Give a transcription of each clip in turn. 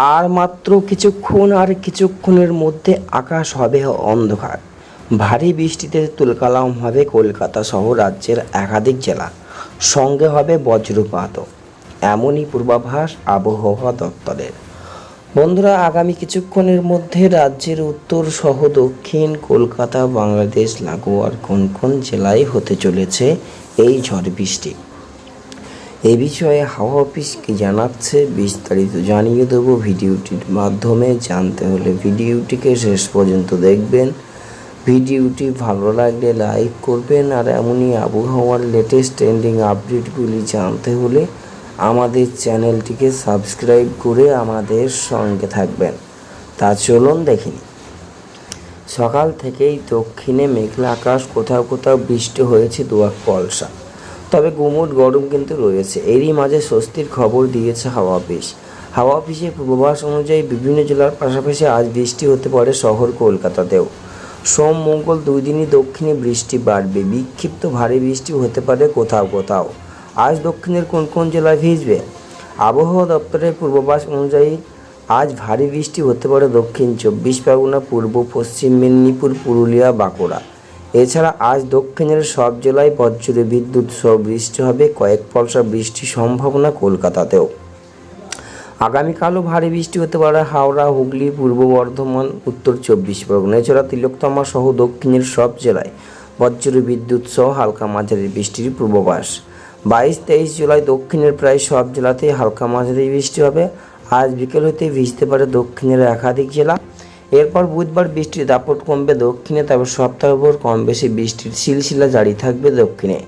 আর মাত্র কিছুক্ষণ আর কিছুক্ষণের মধ্যে আকাশ হবে অন্ধকার। ভারী বৃষ্টিতে তুলকালাম হবে কলকাতা সহ রাজ্যের একাধিক জেলা। সঙ্গে হবে বজ্রপাতও এমনই পূর্বাভাস আবহাওয়া দপ্তরের। বন্ধুরা, আগামী কিছুক্ষণের মধ্যে রাজ্যের উত্তর সহ দক্ষিণ কলকাতা, বাংলাদেশ, লাগোয়ার কোন কোন জেলায় হতে চলেছে এই ঝড় বৃষ্টি? এ বিষয়ে হাওয়া অফিস কি জানাচ্ছে বিস্তারিত জানিয়ে দেবো ভিডিওটির মাধ্যমে। জানতে হলে ভিডিওটিকে শেষ পর্যন্ত দেখবেন। ভিডিওটি ভালো লাগলে লাইক করবেন আর এমনই আবহাওয়ার লেটেস্ট ট্রেন্ডিং আপডেটগুলি জানতে হলে আমাদের চ্যানেলটিকে সাবস্ক্রাইব করে আমাদের সঙ্গে থাকবেন। তা চলুন দেখিনি সকাল থেকেই দক্ষিণে মেঘলা আকাশ কোথাও কোথাও বৃষ্টি হয়েছে দুয়াক পলসা। তবে গুমুট গরম কিন্তু রয়েছে। এরই মাঝে স্বস্তির খবর দিয়েছে হাওয়া অফিস। হাওয়া অফিসের পূর্বাভাস অনুযায়ী বিভিন্ন জেলার পাশাপাশি আজ বৃষ্টি হতে পারে শহর কলকাতাতেও। সোম, মঙ্গল দুই দিনই দক্ষিণে বৃষ্টি বাড়বে। বিক্ষিপ্ত ভারী বৃষ্টি হতে পারে কোথাও কোথাও। আজ দক্ষিণের কোন কোন জেলায় ভিজবে? আবহাওয়া দপ্তরের পূর্বাভাস অনুযায়ী আজ ভারী বৃষ্টি হতে পারে দক্ষিণ চব্বিশ পরগনা, পূর্ব পশ্চিম মেদিনীপুর, পুরুলিয়া, বাঁকুড়া। এছাড়া আজ দক্ষিণের সব জেলায় বজ্রে বিদ্যুৎ সহ বৃষ্টি হবে, কয়েক পলসা বৃষ্টির সম্ভাবনা কলকাতাতেও। আগামীকালও ভারী বৃষ্টি হতে পারে হাওড়া, হুগলি, পূর্ব বর্ধমান, উত্তর চব্বিশ পরগনা। এছাড়া তিলোত্তমা সহ দক্ষিণের সব জেলায় বজ্র বিদ্যুৎ সহ হালকা মাঝারি বৃষ্টির পূর্বাভাস। বাইশ, তেইশ জুলাই দক্ষিণের প্রায় সব জেলাতেই হালকা মাঝারি বৃষ্টি হবে। আজ বিকেল হতে ভিজতে পারে দক্ষিণের একাধিক জেলা। এরপর বুধবার বৃষ্টির দাপট কমবে দক্ষিণে, তবে সপ্তাহভর কম বেশি বৃষ্টির সিলসিলা জারি থাকবে দক্ষিণে।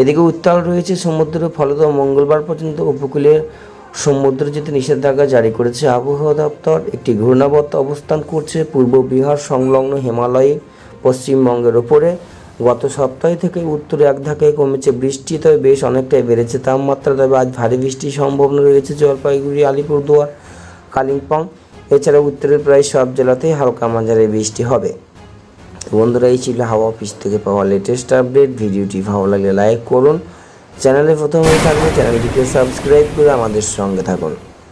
এদিকে উত্তাল রয়েছে সমুদ্র ফলত মঙ্গলবার পর্যন্ত উপকূলের সমুদ্র যেতে নিষেধাজ্ঞা জারি করেছে আবহাওয়া দপ্তর। একটি ঘূর্ণাবর্ত অবস্থান করছে পূর্ব বিহার সংলগ্ন হিমালয়ে পশ্চিমবঙ্গের ওপরে। গত সপ্তাহ থেকে উত্তরে এক ধাক্কায় কমেছে বৃষ্টি, তবে বেশ অনেকটাই বেড়েছে তাপমাত্রা, তবে আজ ভারী বৃষ্টির সম্ভাবনা রয়েছে জলপাইগুড়ি, আলিপুরদুয়ার, কালিম্পং। এছাড়া উত্তরের প্রায় সব জেলাতেই হালকা মাঝারি বৃষ্টি হবে। বন্ধুরা, এই ছিল হাওয়া অফিস থেকে পাওয়া লেটেস্ট আপডেট ভিডিওটি ভালো লাগলে লাইক করুন। চ্যানেলে প্রথমেই থাকলে চ্যানেলটিকে সাবস্ক্রাইব করে আমাদের সঙ্গে থাকুন।